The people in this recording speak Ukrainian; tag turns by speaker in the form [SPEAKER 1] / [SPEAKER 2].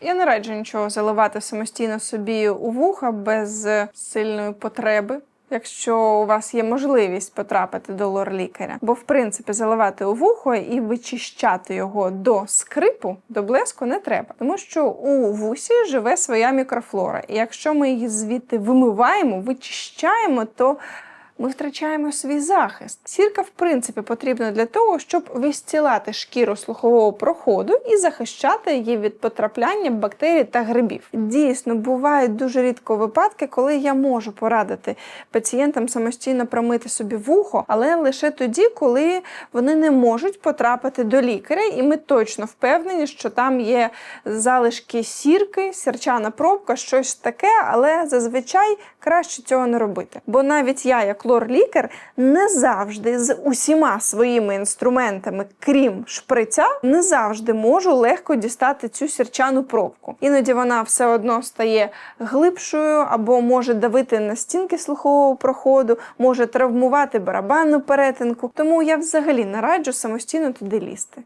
[SPEAKER 1] Я не раджу нічого заливати самостійно собі у вуха без сильної потреби. Якщо у вас є можливість потрапити до лор-лікаря, бо в принципі заливати у вухо і вичищати його до скрипу, до блеску не треба, тому що у вусі живе своя мікрофлора. І якщо ми її звідти вимиваємо, вичищаємо, то ми втрачаємо свій захист. Сірка, в принципі, потрібна для того, щоб вистілати шкіру слухового проходу і захищати її від потрапляння бактерій та грибів. Дійсно, бувають дуже рідко випадки, коли я можу порадити пацієнтам самостійно промити собі вухо, але лише тоді, коли вони не можуть потрапити до лікаря, і ми точно впевнені, що там є залишки сірки, сірчана пробка, щось таке, але зазвичай краще цього не робити. Бо навіть я, як лор-лікар, не завжди з усіма своїми інструментами, крім шприця, не завжди можу легко дістати цю сірчану пробку. Іноді вона все одно стає глибшою або може давити на стінки слухового проходу, може травмувати барабанну перетинку. Тому я взагалі не раджу самостійно туди лізти.